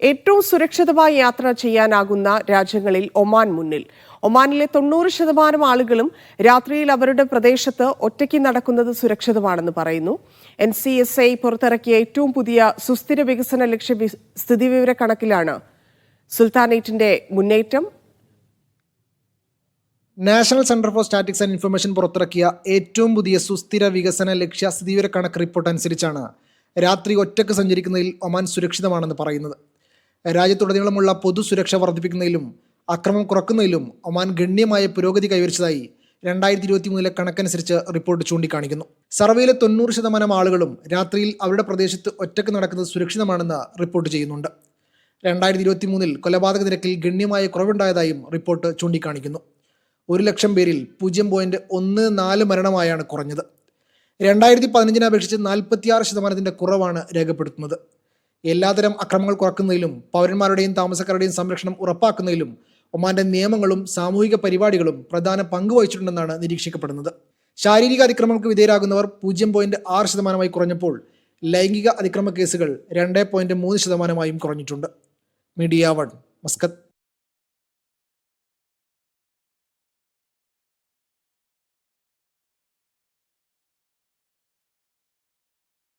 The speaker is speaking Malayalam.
ഏറ്റവും സുരക്ഷിതമായി യാത്ര ചെയ്യാനാകുന്ന രാജ്യങ്ങളിൽ ഒമാൻ മുന്നിൽ. ഒമാനിലെ തൊണ്ണൂറ് ശതമാനം ആളുകളും രാത്രിയിൽ അവരുടെ പ്രദേശത്ത് ഒറ്റയ്ക്ക് നടക്കുന്നത് സുരക്ഷിതമാണെന്ന് പറയുന്നു. എൻ സി എസ് ഐ പുറത്തിറക്കിയ ഏറ്റവും പുതിയ സുസ്ഥിര വികസന ലക്ഷ്യ സ്ഥിതിവിവര കണക്കിലാണ്. സുൽത്താനേറ്റിന്റെ മുന്നേറ്റം. National centre for statics and information പുറത്തിറക്കിയ ഏറ്റവും പുതിയ സുസ്ഥിര വികസന ലക്ഷ്യ സ്ഥിതിവിവര കണക്ക് റിപ്പോർട്ട് അനുസരിച്ചാണ് രാത്രി ഒറ്റയ്ക്ക് സഞ്ചരിക്കുന്നതിൽ ഒമാൻ സുരക്ഷിതമാണെന്ന് പറയുന്നത്. രാജ്യത്തുടനീളമുള്ള പൊതുസുരക്ഷ വർദ്ധിപ്പിക്കുന്നതിലും അക്രമം കുറക്കുന്നതിലും ഒമാൻ ഗണ്യമായ പുരോഗതി കൈവരിച്ചതായി രണ്ടായിരത്തി ഇരുപത്തി മൂന്നിലെ കണക്കനുസരിച്ച് റിപ്പോർട്ട് ചൂണ്ടിക്കാണിക്കുന്നു. സർവേയിലെ തൊണ്ണൂറ് ശതമാനം ആളുകളും രാത്രിയിൽ അവരുടെ പ്രദേശത്ത് ഒറ്റയ്ക്ക് നടക്കുന്നത് സുരക്ഷിതമാണെന്ന് റിപ്പോർട്ട് ചെയ്യുന്നുണ്ട്. രണ്ടായിരത്തി ഇരുപത്തി മൂന്നിൽ കൊലപാതക നിരക്കിൽ ഗണ്യമായ കുറവുണ്ടായതായും റിപ്പോർട്ട് ചൂണ്ടിക്കാണിക്കുന്നു. ഒരു ലക്ഷം പേരിൽ പൂജ്യം പോയിന്റ് ഒന്ന് നാല് മരണമായാണ് കുറഞ്ഞത്. രണ്ടായിരത്തി പതിനഞ്ചിനെ അപേക്ഷിച്ച് നാൽപ്പത്തിയാറ് ശതമാനത്തിന്റെ കുറവാണ് രേഖപ്പെടുത്തുന്നത്. എല്ലാതരം അക്രമങ്ങൾ കുറക്കുന്നതിലും പൗരന്മാരുടെയും താമസക്കാരുടെയും സംരക്ഷണം ഉറപ്പാക്കുന്നതിലും ഒമാന്റെ നിയമങ്ങളും സാമൂഹിക പരിപാടികളും പ്രധാന പങ്ക് വഹിച്ചിട്ടുണ്ടെന്നാണ് നിരീക്ഷിക്കപ്പെടുന്നത്. ശാരീരിക അതിക്രമങ്ങൾക്ക് വിധേയരാകുന്നവർ പൂജ്യം പോയിന്റ് ആറ് ശതമാനമായി കുറഞ്ഞപ്പോൾ ലൈംഗിക അതിക്രമ കേസുകൾ രണ്ട് പോയിന്റ് മൂന്ന് ശതമാനമായും കുറഞ്ഞിട്ടുണ്ട്. Media one Muscat.